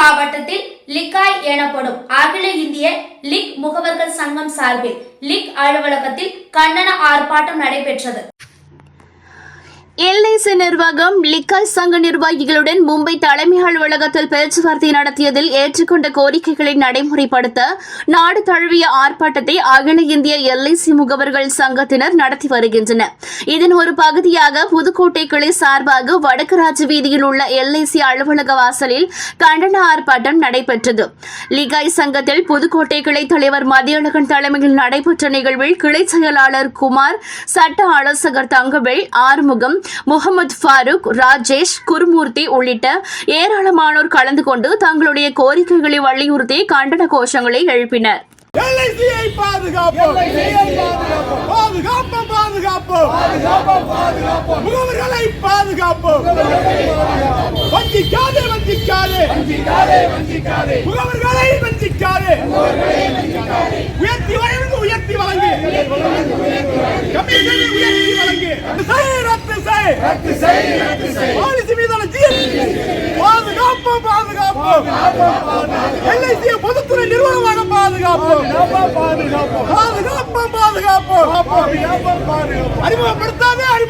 மாவட்டத்தில் லிக்காய் எனப்படும் அகில இந்திய லிக் முகவர்கள் சங்கம் சார்பில் லிக் அலுவலகத்தில் கண்டன ஆர்ப்பாட்டம் நடைபெற்றது. எல்ஐசி நிர்வாகம் லிக்காய் சங்க நிர்வாகிகளுடன் மும்பை தலைமை அலுவலகத்தில் பேச்சுவார்த்தை நடத்தியதில் ஏற்றுக்கொண்ட கோரிக்கைகளை நடைமுறைப்படுத்த நாடு தழுவிய ஆர்ப்பாட்டத்தை அகில இந்திய எல்ஐசி முகவர்கள் சங்கத்தினர் நடத்தி வருகின்றனர். இதன் ஒரு பகுதியாக புதுக்கோட்டை கிளை சார்பாக வடக்கு ராஜ வீதியில் உள்ள எல்ஐசி அலுவலக வாசலில் கண்டன ஆர்ப்பாட்டம் நடைபெற்றது. லிகாய் சங்கத்தில் புதுக்கோட்டை கிளை தலைவர் மதியழகன் தலைமையில் நடைபெற்ற நிகழ்வில் கிளை செயலாளர் குமார் சட்ட ஆலோசகர் தங்கவேல் ஆறுமுகம் முகமது ஃபாரூக் ராஜேஷ் குருமூர்த்தி உள்ளிட்ட ஏராளமானோர் கலந்து கொண்டு தங்களுடைய கோரிக்கைகளை வலியுறுத்தி கண்டன கோஷங்களை எழுப்பினர். எல்ஐசியை பாதுகாப்போம். பாதுகாப்போம். பாதுகாப்போம் முகவர்களை பாதுகாப்போம். வஞ்சிக்காதே வஞ்சிக்காதே. முகவர்களை வஞ்சிக்காதே. ரத்து செய் ரத்து செய் பாலிசி மீதான ஜிஎஸ்டி. பாதுகாப்போம் பாதுகாப்போம். எல்ஐசியை பொதுத்துறை நிறுவனமாக பாதுகாப்போம். பாதுகாப்போம் பாதுகாப்போம். பாதுகாப்போம் அறிமுகப்படுத்தாதே. அறிமுக